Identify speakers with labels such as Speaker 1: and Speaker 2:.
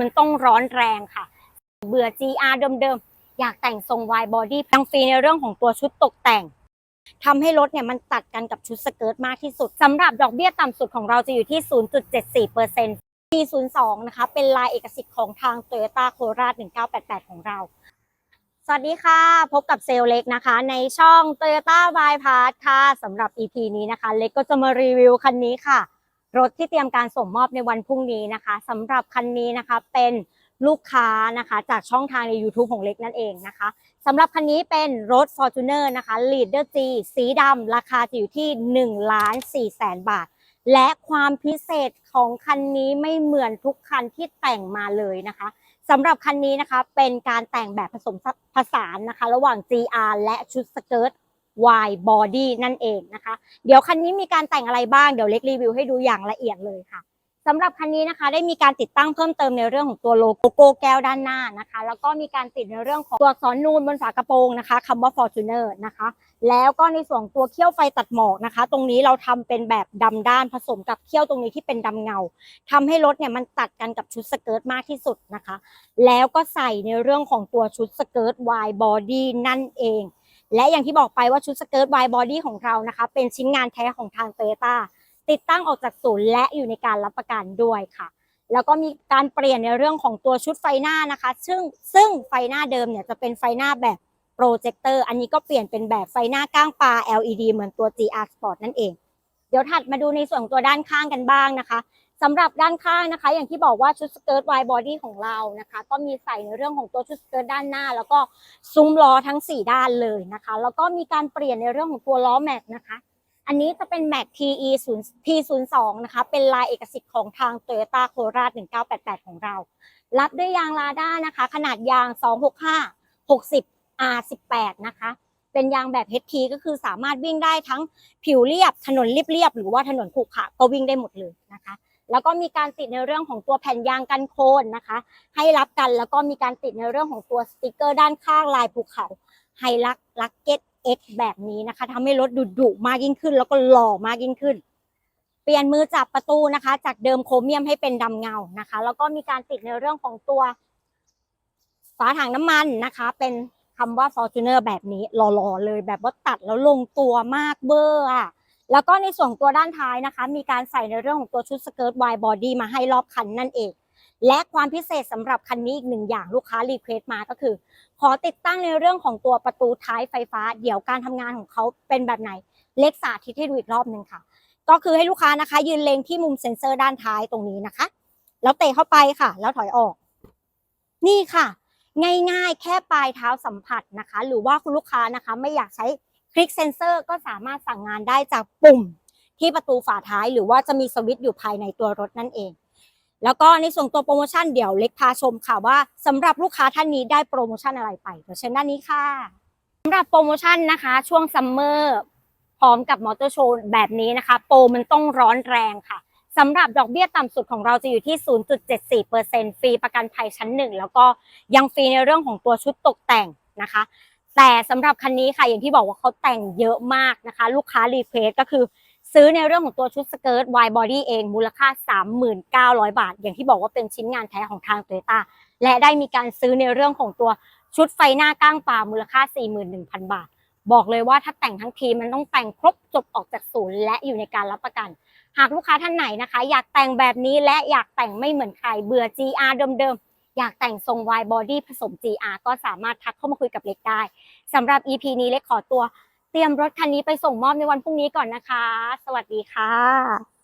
Speaker 1: มันต้องร้อนแรงค่ะ เบื่อ GR เดิมๆ อยากแต่งทรง wide body ยังฟรีในเรื่องของตัวชุดตกแต่งทำให้รถเนี่ยมันตัดกันกับชุดสเกิร์ตมากที่สุดสำหรับดอกเบี้ยต่ำสุดของเราจะอยู่ที่ 0.74% P02 นะคะ เป็นลายเอกสิทธิ์ของทาง Toyota Corolla 1988 ของเรา สวัสดีค่ะ พบกับเซลลเล็กนะคะ ในช่อง Toyota Bypass ค่ะสำหรับ EP นี้นะคะ เล็กก็จะมารีวิวคันนี้ค่ะ รถที่เตรียมการส่งมอบในวันพรุ่งนี้นะคะสำหรับคันนี้นะคะเป็นลูกค้านะคะจากช่องทางใน YouTube ของเล็กนั่นเองนะคะสำหรับคันนี้เป็นรถ Fortuner นะคะ Leader G สีดำราคาจะอยู่ที่1ล้าน4แสนบาท และความพิเศษของคันนี้ไม่เหมือนทุกคันที่แต่งมาเลยนะคะสำหรับคันนี้นะคะเป็นการแต่งแบบผสมผสานนะคะ ระหว่าง GR และชุดสเกิร์ต w i d body นั่นเองนะคะ เดี๋ยวคันนี้มีการแต่งอะไรบ้าง เดี๋ยวเล็กรีวิวให้ดูอย่างละเอียดเลยค่ะสำหรับคันนี้นะคะ ได้มีการติดตั้งเพิ่มเติมในเรื่องของตัวโลโก้แก้วด้านหน้านะคะ แล้วก็มีการติดในเรื่องของตัวอักษรนูนบนฝากระโปรงนะคะคำว่า Fortuner นะคะ แล้วก็ในส่วนตัวเขี้ยวไฟตัดหมอกนะคะ ตรงนี้เราทำเป็นแบบดำด้านผสมกับเขี้ยวตรงนี้ที่เป็นดำเงาทำให้รถเนี่ยมันตัดกันกับชุดสเกิร์ตมากที่สุดนะคะ แล้วก็ใส่ในเรื่องของตัวชุดสเกิร์ต wide body นั่นเอง และอย่างที่บอกไปว่าชุดสเกิร์ต wide body ของเรานะคะ เป็นชิ้นงานแท้ของทางโตโยต้าติดตั้งออกจากศูนย์และอยู่ในการรับประกันด้วยค่ะ แล้วก็มีการเปลี่ยนในเรื่องของตัวชุดไฟหน้านะคะ ซึ่งซึ่งไฟหน้าเดิมเนี่ยจะเป็นไฟหน้าแบบโปรเจคเตอร์อันนี้ก็เปลี่ยนเป็นแบบไฟหน้าก้างปลา LED เหมือนตัว GR Sport นั่นเอง เดี๋ยวถัดมาดูในส่วนของตัวด้านข้างกันบ้างนะคะ สำหรับด้านข้างนะคะ อย่างที่บอกว่าชุดสเกิร์ตไวบอดี้ของเรานะคะ ก็มีใส่ในเรื่องของตัวชุดสเกิร์ตด้านหน้า แล้วก็ซุ้มล้อทั้ง 4 ด้านเลยนะคะ แล้วก็มีการเปลี่ยนในเรื่องของตัวล้อแม็กนะคะ อันนี้จะเป็น Mac TE 0 T02 นะคะ เป็นลายเอกสิทธิ์ของทาง Toyota Corolla 1988 ของเรา รับด้วยยางลาด้านะคะ ขนาดยาง 265 60 R18 นะคะเป็นยางแบบ HT ก็คือสามารถวิ่งได้ทั้งผิวเรียบถนนเรียบๆหรือว่าถนนขรุขระก็วิ่งได้หมดเลยนะคะ แล้วก็มีการติดในเรื่องของตัวแผ่นยางกันโคลนนะคะ ให้รับกันแล้วก็มีการติดในเรื่องของตัวสติกเกอร์ด้านข้างลายภูเขาไฮลักลักเก็ต X แบบนี้นะคะทำให้รถดุดุมากยิ่งขึ้น แล้วก็หล่อมากยิ่งขึ้น เปลี่ยนมือจับประตูนะคะ จากเดิมโครเมียมให้เป็นดำเงานะคะ แล้วก็มีการติดในเรื่องของตัวฝาถังน้ำมันนะคะ เป็นคำว่า Fortuner แบบนี้หล่อๆเลยแบบว่าตัดแล้วลงตัวมากเบอร์อะ แล้วก็ในส่วนตัวด้านท้ายนะคะ มีการใส่ในเรื่องของตัวชุดสเกิร์ต wide body มาให้รอบคันนั่นเอง และความพิเศษสำหรับคันนี้อีกหนึ่งอย่างลูกค้ารีเควสต์มาก็คือ ขอติดตั้งในเรื่องของตัวประตูท้ายไฟฟ้า เดี๋ยวการทำงานของเขาเป็นแบบไหน เล็กสาธิตให้ดูอีกรอบหนึ่งค่ะ ก็คือให้ลูกค้านะคะ ยืนเล็งที่มุมเซ็นเซอร์ด้านท้ายตรงนี้นะคะ แล้วเตะเข้าไปค่ะ แล้วถอยออก นี่ค่ะ ง่ายๆ แค่ปลายเท้าสัมผัสนะคะ หรือว่าคุณลูกค้านะคะ ไม่อยากใช้ คลิกเซนเซอร์ก็สามารถสั่งงานได้จากปุ่มที่ประตูฝาท้าย หรือว่าจะมีสวิตช์อยู่ภายในตัวรถนั่นเอง แล้วก็ในส่วนตัวโปรโมชั่นเดี๋ยวเล็กพาชมค่ะว่าสำหรับลูกค้าท่านนี้ได้โปรโมชั่นอะไรไปเดี๋ยวเชิญด้านนี้ค่ะสำหรับโปรโมชั่นนะคะ ช่วงซัมเมอร์พร้อมกับมอเตอร์โชว์แบบนี้นะคะ โปรมันต้องร้อนแรงค่ะสำหรับดอกเบี้ยต่ำสุดของเราจะอยู่ที่ 0.74%ฟรีประกันภัยชั้นหนึ่งแล้วก็ยังฟรีในเรื่องของตัวชุดตกแต่งนะคะ แต่สำหรับคันนี้ค่ะอย่างที่บอกว่าเขาแต่งเยอะมากนะคะ ลูกค้ารีเควสก็คือซื้อในเรื่องของตัวชุดสเกิร์ต wide body เองมูลค่า 3,900 บาท อย่างที่บอกว่าเป็นชิ้นงานแท้ของทางโตโยต้าและได้มีการซื้อในเรื่องของตัวชุดไฟหน้าก้างปลามูลค่า 41,000 บาท บอกเลยว่าถ้าแต่งทั้งทีมันต้องแต่งครบจบออกจากศูนย์และอยู่ในการรับประกัน หากลูกค้าท่านไหนนะคะ อยากแต่งแบบนี้และอยากแต่งไม่เหมือนใครเบื่อ GR เดิมๆอยากแต่งทรง wide body ผสม GR ก็สามารถทักเข้ามาคุยกับเล็กได้ สำหรับ EP นี้เล็กขอตัว เตรียมรถคันนี้ไปส่งมอบในวันพรุ่งนี้ก่อนนะคะ สวัสดีค่ะ